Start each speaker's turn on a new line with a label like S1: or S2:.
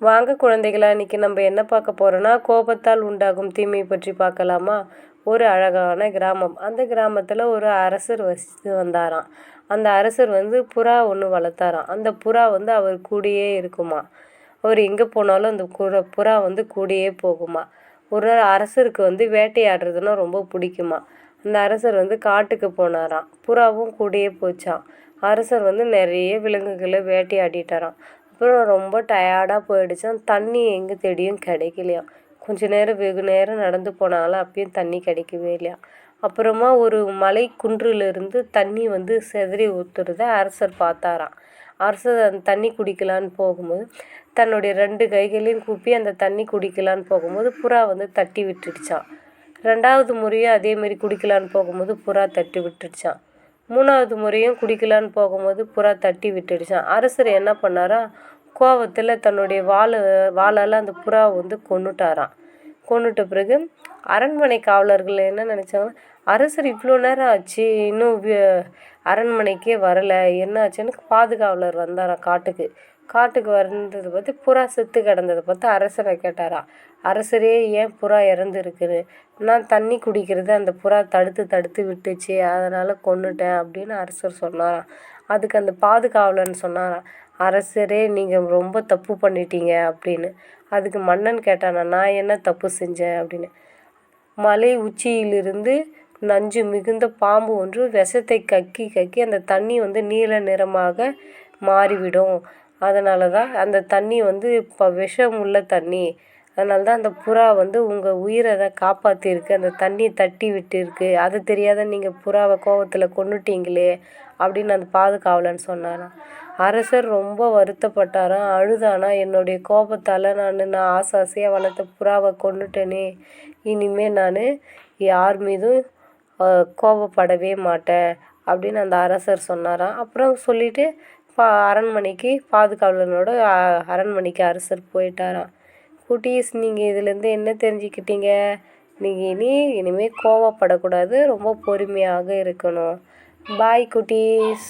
S1: வாங்க குழந்தைகளா இன்றைக்கி நம்ம என்ன பார்க்க போகிறோன்னா கோபத்தால் உண்டாகும் தீமை பற்றி பார்க்கலாமா? ஒரு அழகான கிராமம். அந்த கிராமத்தில் ஒரு அரசர் வசித்து வந்தாராம். அந்த அரசர் வந்து புறா ஒன்று வளர்த்தாராம். அந்த புறா வந்து அவர் கூடயே இருக்குமா? அவர் எங்கே போனாலும் அந்த குற புறா வந்து கூடியே போகுமா? ஒரு அரசருக்கு வந்து வேட்டையாடுறதுன்னா ரொம்ப பிடிக்குமா? அந்த அரசர் வந்து காட்டுக்கு போனாராம். புறாவும் கூடயே போச்சான் அரசர் வந்து நிறைய விலங்குகளை வேட்டையாடிட்டாராம். அப்புறம் ரொம்ப டயர்டாக போயிடுச்சாம் தண்ணி எங்கே தேடியும் கிடைக்கலையாம். கொஞ்ச நேரம் வெகு நேரம் நடந்து போனாலும் அப்பயும் தண்ணி கிடைக்கவே இல்லையா? அப்புறமா ஒரு மலை குன்றிலிருந்து தண்ணி வந்து சிதறி ஊற்றுறத அரசர் பார்த்தாராம். அரசர் அந்த தண்ணி குடிக்கலான்னு போகும்போது தன்னுடைய ரெண்டு கைகளையும் கூப்பி அந்த தண்ணி குடிக்கலான்னு போகும்போது புறா வந்து தட்டி விட்டுடுச்சான் ரெண்டாவது முறையும் அதேமாரி குடிக்கலான்னு போகும்போது புறா தட்டி விட்டுடுச்சான் மூணாவது முறையும் குடிக்கலான்னு போகும்போது புறா தட்டி விட்டுடுச்சான் அரசர் என்ன பண்ணாரா? கோவத்தில் தன்னுடைய வாள் வாளால் அந்த புறாவை வந்து கொன்னுட்டாராம். கொன்னுட்ட பிறகு அரண்மனை காவலர்கள் என்ன நினச்சாங்கன்னா அரசர் இவ்வளோ நேரம் ஆச்சு இன்னும் அரண்மனைக்கே வரலை என்ன ஆச்சுன்னு பாதுகாவலர் வந்தாராம் காட்டுக்கு. காட்டுக்கு வந்ததை பார்த்து புறா செத்து கிடந்ததை பார்த்து அரசரை கேட்டாராம். அரசரே ஏன் புறா இறந்துருக்குது நான் தண்ணி குடிக்கிறது அந்த புறா தடுத்து தடுத்து விட்டுச்சு அதனால் கொண்டுட்டேன் அப்படின்னு அரசர் சொன்னாராம். அதுக்கு அந்த பாதுகாவலன்னு சொன்னாராம் அரசரே நீங்கள் ரொம்ப தப்பு பண்ணிட்டீங்க அப்படின்னு. அதுக்கு மன்னன் கேட்டானா நான் என்ன தப்பு செஞ்சேன்? அப்படின்னு. மலை உச்சியிலிருந்து நஞ்சு மிகுந்த பாம்பு ஒன்று விஷத்தை கக்கி கக்கி அந்த தண்ணி வந்து நீல நிறமாக மாறிவிடும். அதனால தான் அந்த தண்ணி வந்து இப்போ விஷம் உள்ள தண்ணி. அதனால தான் அந்த புறா வந்து உங்கள் உயிரை தான் காப்பாற்றிருக்கு அந்த தண்ணியை தட்டி விட்டுருக்கு. அது தெரியாத நீங்கள் புறாவை கோவத்தில் கொண்டுட்டீங்களே அப்படின்னு அந்த பாதுகாவலன் சொன்னாராம். அரசர் ரொம்ப வருத்தப்பட்டாராம் அழுதானா? என்னுடைய கோபத்தால் நான் நான் ஆசை ஆசையாக வளர்த்த புறாவை கொண்டுட்டேனே இனிமேல் நான் யார் மீதும் கோபப்படவே மாட்டேன் அப்படின்னு அந்த அரசர் சொன்னாராம் அப்புறம் சொல்லிவிட்டு பா அரண்மனைக்கு பாதுகாவலனோட அரண்மனைக்கு அரசர் போயிட்டாராம். குட்டீஸ் நீங்கள் இதுலேருந்து என்ன தெரிஞ்சுக்கிட்டீங்க? நீங்கள் இனி இனிமேல் கோவப்படக்கூடாது ரொம்ப பொறுமையாக இருக்கணும். பாய் குட்டீஸ்.